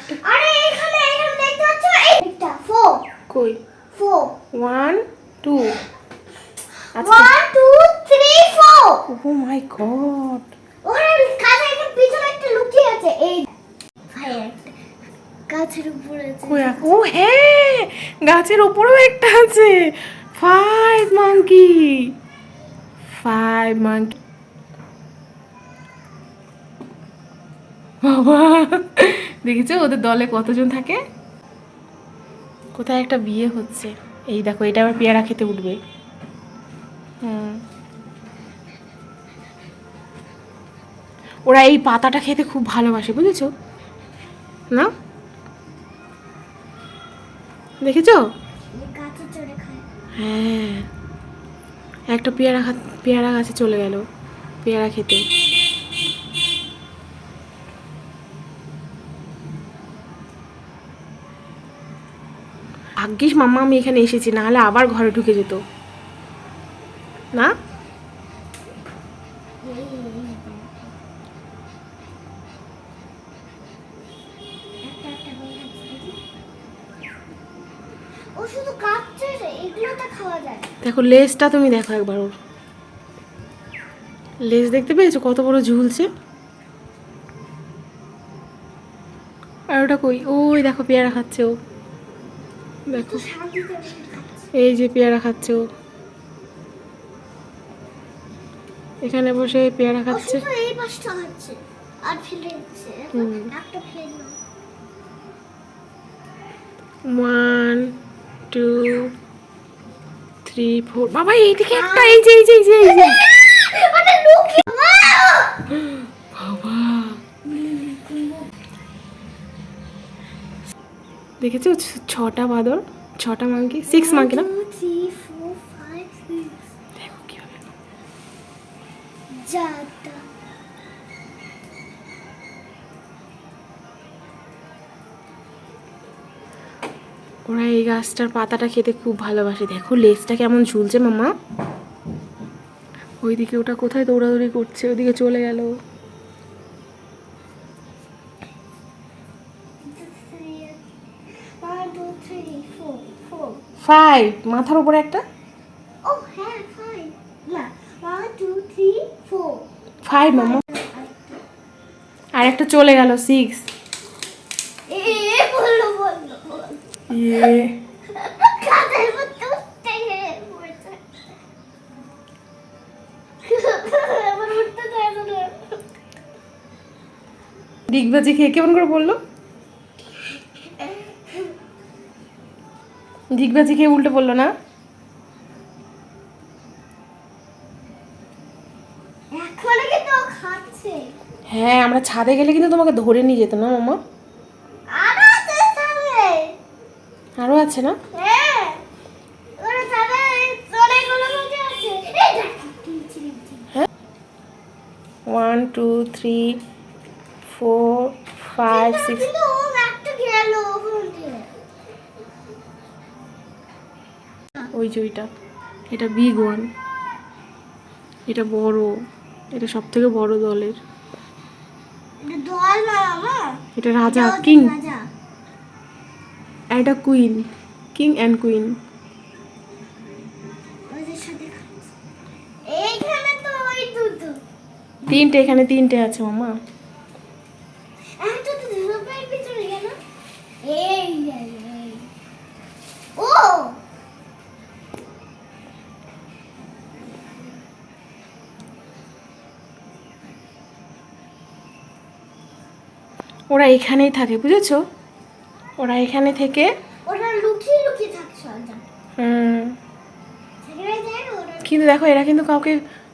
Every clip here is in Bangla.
একটা। আরে এখানে এখানে দেখতে পাচ্ছ? এইটা ফোর কই? ফোর ওয়ান টু আচ্ছা। One two three four oh my god ওখানে কাছে একটা পিছনে একটা লুকিয়ে আছে। এই ভাই একটা গাছের উপরে আছে। ও হ্যাঁ গাছের ওপরেও একটা আছে। ফাইভ মাঙ্কি ফাইভ মাঙ্কি বাবা দেখেছ? ওদের দলে কতজন থাকে? কোথায় একটা বিয়ে হচ্ছে। এই দেখো এটা আবার পেয়ারা খেতে উঠবে। হুম। ওরা এই পাতাটা খেতে খুব ভালোবাসে বুঝেছ? না? দেখেছ? হ্যাঁ। একটা পেয়ারা পেয়ারা গাছে চলে গেল পেয়ারা খেতে। ভাগ্যিস মাম্মা আমি এখানে এসেছি নাহলে আবার ঘরে ঢুকে যেত। না? দেখো লেজটা তুমি দেখো একবার ওর। লেজ দেখতে পেয়েছ? কত বড় ঝুলছে। আর ওটা কই? ওই দেখো পেয়ারা খাচ্ছে ও। দেখো। এই যে পেয়ারা খাচ্ছে ও। এখানে বসে পেয়ারা খাচ্ছে। ওয়ান টু থ্রি ফোর বাবা এইদিকে একটা এই যে এই যে এই যে এই যে। বাবা। দেখেছ? ছটা বাদর। ছটা মাঙ্কি সিক্স মাঙ্কি না? ওরা এই গাছটার পাতাটা খেতে খুব ভালোবাসে। দেখো লেজটা কেমন ঝুলছে মামা ওইদিকে ওটা কোথায় দৌড়াদৌড়ি করছে? ওইদিকে চলে গেল। ফাইভ মাথার উপরে একটা? Oh, হ্যাঁ, five. না, one, two, three, four. Five মামা। আর একটা চলে গেল সিক্স। ইয়ে। ডিগবাজি খেয়ে কেমন করে বলল? ডিগবাজি খেয়ে উল্টে বলল না? হ্যাঁ আমরা ছাদে গেলে কিন্তু তোমাকে ধরে নিয়ে যেত না মামা? আরও আছে না? হ্যাঁ one two three four five six ওই যে ওইটা। এটা বিগ ওয়ান এটা বড়। এটা সব থেকে বড় দলের। এটা রাজা কিং এটা কুইন কিং অ্যান্ড কুইন তিনটে এখানে তিনটে আছে মামা। এই। ও! ওরা এখানেই থাকে বুঝেছ? ওরা এখানে থেকে ওরা লুকিয়ে লুকিয়ে হুম, কিন্তু দেখো এরা কিন্তু কাউকে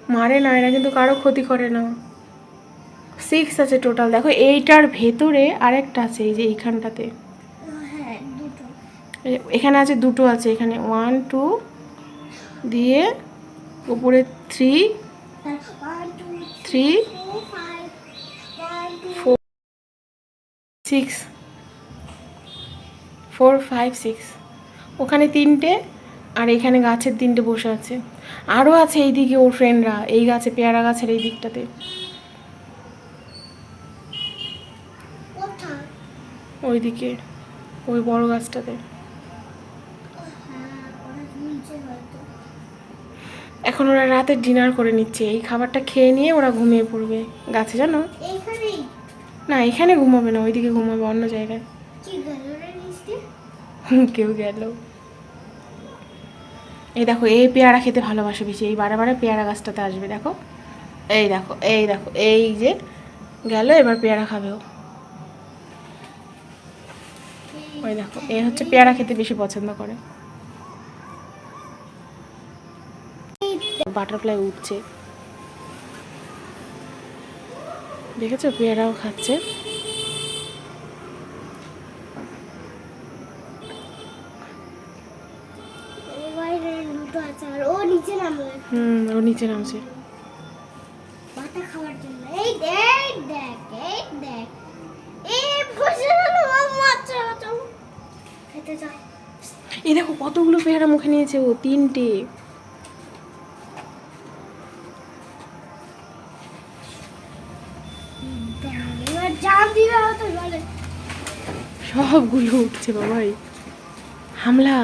মারে না এরা কিন্তু কারও ক্ষতি করে না। সিক্স আছে টোটাল দেখো এইটার ভেতরে আরেকটা আছে এই যে এইখানটাতে। হ্যাঁ এখানে আছে দুটো আছে এখানে ওয়ান টু দিয়ে উপরে three three four six four five six ওখানে তিনটে আর এখানে গাছের তিনটে বসে আছে। আরও আছে এইদিকে ওর ফ্রেন্ডরা এই গাছে পেয়ারা গাছের এই দিকটাতে। ওই ওইদিকে ওই বড় গাছটাতে। এখন ওরা রাতের ডিনার করে নিচ্ছে। এই খাবারটা খেয়ে নিয়ে ওরা ঘুমিয়ে পড়বে। গাছে জানো? না এখানে ঘুমাবে না ওইদিকে ঘুমাবে অন্য জায়গায়। কেউ গেল। এই দেখো এই পেয়ারা খেতে ভালোবাসে বেশি এই বারে বারে পেয়ারা গাছটাতে আসবে দেখো। এই দেখো এই দেখো এই যে গেল এবার পেয়ারা খাবে ও। ওই দেখো এ হচ্ছে পেয়ারা খেতে বেশি পছন্দ করে। বাটারফ্লাই উঠছে। দেখেছ? পেয়ারাও খাচ্ছে। হুম ও নিচে নামছে। এই দেখো কতগুলো পেয়ারা মুখে নিয়েছে ও তিনটে। সবগুলো উঠছে বাবাই হামলা।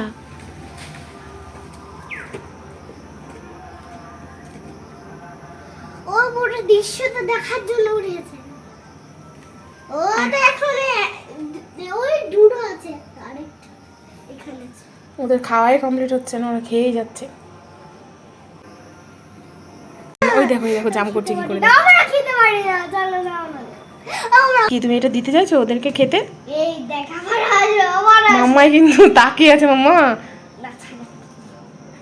ও পুরো দৃশ্যটা দেখার জন্য উঠেছে। ও তো এখন ওই দুটো আছে আরেকটা এখানে ওদের খাওয়াই কমপ্লিট হচ্ছে না ওরা খেয়েই যাচ্ছে। ওই দেখো ওই দেখো জাম করছে কি করে। পারি না চলো না। আমরা আমরা কি তুমি এটা দিতে চাইছো ওদেরকে খেতে? এই দেখ। মাম্মাই কিন্তু তাকিয়ে আছে মাম্মা।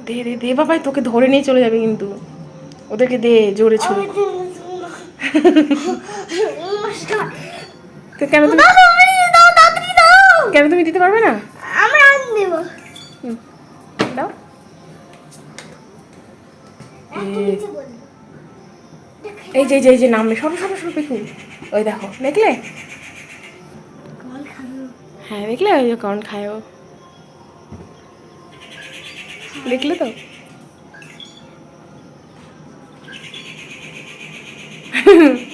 দে দে দে বাবাই তোকে ধরে নিয়ে চলে যাবে কিন্তু। ওদেরকে দে জোরে ছুড়ে। তো- কেন তুমি। কেন তুমি দিতে পারবে না? আমরা আন দেবো। দাও। এই যে এই যে নামবে সরো সরো সরো পেকু। ওই দেখো দেখলে? হ্যাঁ দেখলে ওই যে কন খায় ও। দেখলে তো?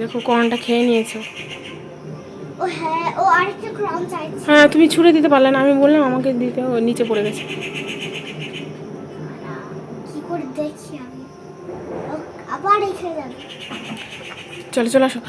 দেখো কর্নটা খেয়ে নিয়েছো। ও হ্যাঁ ও আরেকটা ক্রাউন চাইছে। হ্যাঁ তুমি ছুঁড়ে দিতে পারলে না আমি বললাম আমাকে দিতে ও নিচে পড়ে গেছে। কি করে দেখি আমি? আবার এখানে চলো চলো আসো।